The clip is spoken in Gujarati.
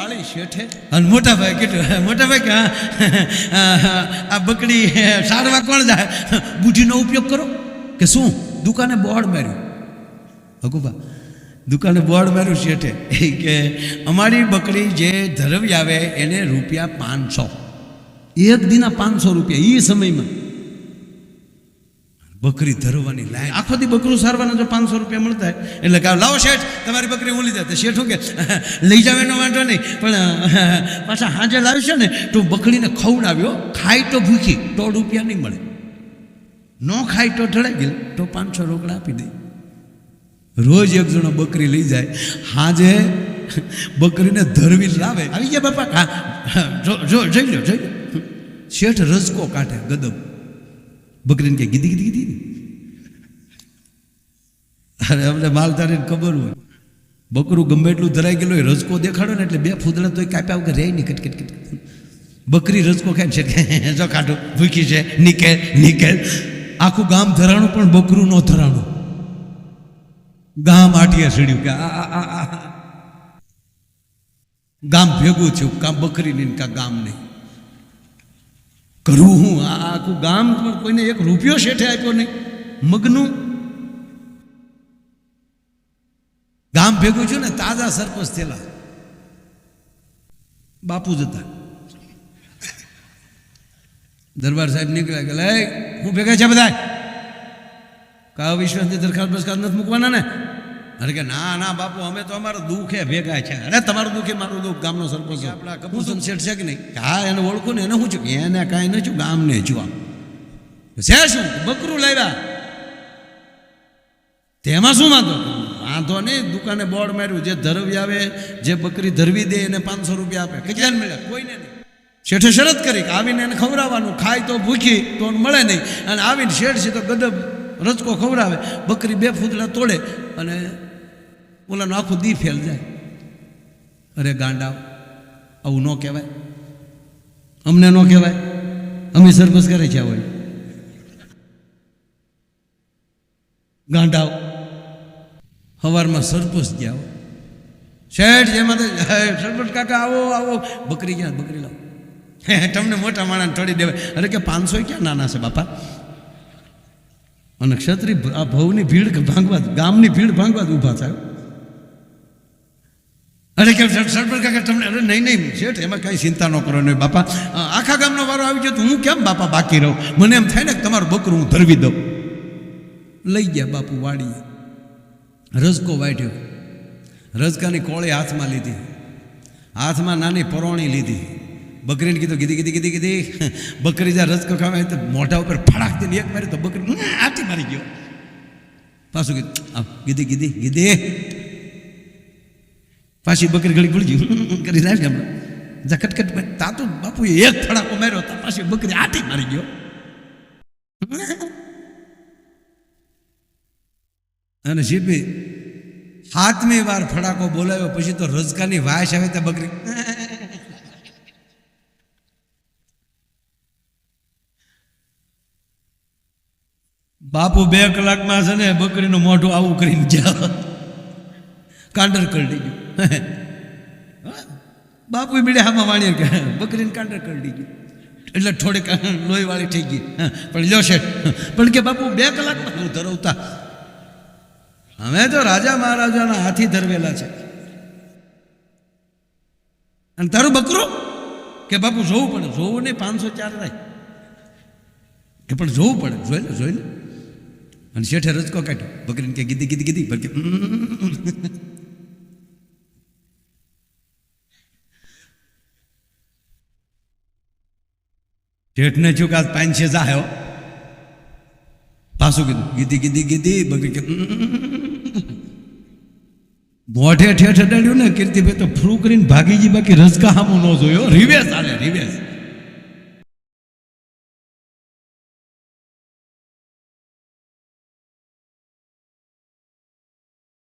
વાળી શેઠે? અને મોટા ભાઈ કેટલું મોટા ભાઈ કે, આ બકડી સારવા કોણ જાય? બુઢીનો ઉપયોગ કરો. કે શું? દુકાને બોર્ડ માર્યું. હકુબા દુકાને બોર્ડ માર્યું શેઠે. કે, અમારી બકરી જે ધરવી આવે એને રૂપિયા પાંચસો. એક દીના પાંચસો રૂપિયા એ સમયમાં. બકરી ધરવાની લાય આખો દી બકરું સારવાના જો પાંચસો રૂપિયા મળતા હોય એટલે કે લાવો શેઠ તમારી બકરી હું લીધા. શેઠ કે લઈ જાવ એનો વાંધો નહીં. પણ પાછા હાજે છે ને તો બકરીને ખવડાવ્યો ખાય તો ભૂખી તો રૂપિયા નહીં મળે. ન ખાય તો ઢળાઈ ગયેલ તો પાંચસો રોકડા આપી દે. રોજ એક જણો બકરી લઈ જાય હાજે બકરીને ધરવી લાવે. આવી ગયા બાપા? હા જો જો જોઈ લો જોઈ લો. શેઠ રસકો કાઢે ગદમ. બકરીને કે ગીધી ગીધી ગીધી. અરે, અમને માલધારીને ખબર હોય. બકરું ગમે એટલું ધરાઈ ગયેલું હોય, રજકો દેખાડો ને એટલે બે ફૂદડા તો કાપ્યા વગર રહે નહીં કટ કટ. બકરી રજકો ખાય છે જો કાઢો ભૂખી છે, નીકળ નીકળ. આખું ગામ ધરાણું, પણ બકરું ન ધરાણું. ગામ આટિયા સડ્યું કે, આ ગામ ભેગું થયું, કાં બકરી નહીં કાં ગામ નહીં. કરવું હું? આ આખું ગામ પણ કોઈને એક રૂપિયો શેઠે આપ્યો નહીં. મગનું? ગામ ભેગું છું ને, તાજા સરપંચ થયેલા. બાપુ જ હતા. દરબાર સાહેબ નીકળ્યા કે, લે, હું ભેગા છે બધા કા વિશ્વાસની દરખાસ્ત બરખાસ્ત નથી મૂકવાના ને. અરે કે ના ના બાપુ અમે તો અમારા દુઃખે ભેગા છે અરે તમારું દુઃખે મારું દુઃખ ગામનો સરપંચ. આપણા કપૂસમ શેઠ છે કે નહીં? હા એને ઓળખું ને એને શું છું. એને કાંઈ નહીં છું ગામને છું આમ. છે શું? બકરું લાવ્યા. તેમાં શું વાંધો? વાંધો નહીં દુકાને બોર્ડ માર્યું જે ધરવી આવે જે બકરી ધરવી દે એને પાંચસો રૂપિયા આપે. કેટલાને મળ્યા કોઈને નહીં. શેઠે શરત કરી કે આવીને એને ખવડાવવાનું ખાય તો ભૂખી તો મળે નહીં. અને આવીને શેઠ છે તો ગદબ રચકો ખવડાવે બકરી બે ફૂદડા તોડે અને ઓલાનું આખું દી ફેલ જાય. અરે ગાંડા આવું ન કહેવાય. અમને ન કહેવાય. અમે સરપસ કરે છે હોય. ગાંડાઓ સવારમાં સરપસ ગયા. શેઠ જેમાં હે, કાકા આવો આવો. બકરી ક્યાં બકરી લાવો. હે, તમને મોટા માણસ તોડી દેવાય. અરે કે પાંચસો ક્યાં નાના છે બાપા? અને ક્ષત્રિય આ ભવની ભીડ ભાંગવા ગામની ભીડ ભાંગવા ઊભા થાય અરે કે સર- સરપંચ કાકા તમને અરે નહીં નહીં, શેઠ, એમાં કાંઈ ચિંતા ન કરો, નહીં, બાપા. આખા ગામનો વારો આવી ગયો તો હું કેમ, બાપા, બાકી રહું? મને એમ થાય ને કે તમારું બકરું હું ધરવી દઉં. લઈ ગયા બાપુ વાડીએ. રજકો વાટ્યો રજકાની કોળી હાથમાં લીધી. હાથમાં નાની પરોણી લીધી. બકરીને કીધું, કીધી કીધી કીધી કીધી, બકરી જ્યાં રજકો ખાવે તો મોઢા ઉપર ફડાક દઈને એક મારી તો બકરી આટી મારી ગયો. પાછું કીધું કીધી કીધી કીધી. પાછી બકરી ભૂલી ગઈ. કરી નાખી હમણાં. જા કટકટ તાતું બાપુએ એક ફડાકો માર્યો તો પાછી બકરી આટી મારી ગયો. અને શિલ્પી સાતમી વાર ફડાકો બોલાવ્યો, પછી તો રજકાની વાસ આવે ત્યાં બકરી. બાપુ બે કલાકમાં છે ને બકરીનું મોઢું આવું કરીને જાઓ કાંડર કરડી ગયું બાપુ બીડે હામાં વાણી કે, બકરીને કાંડર કરડી ગયું એટલે થોડીક લોહીવાળી થઈ ગઈ. પણ લ્યો શેઠ પણ કે બાપુ બે કલાકમાં હું ધરવતા. અમે તો રાજા મહારાજાના હાથી ધરવેલા છે. અને તારું બકરું? કે બાપુ જોવું પડે, જોવું નહીં, પાંચસો ચાર રાય. કે પણ જોવું પડે, જોઈ લે જોઈ લે. અને શેઠે રજકો કાઢ્યો. બકરીને કે ગીધી ગીધી ગીધી બલકે શેઠને છું કે આજ પાંચસે જાયો પાછું કીધું ગીધી ગીધી ગીધી બકરી કે મોઢે ઠેઠ અડાડ્યું ને, કીર્તિભાઈ તો ફ્રૂ કરીને ભાગી ગઈ, બાકી રસકા હામું ન જોયો રિવેસ આલે રિવેસ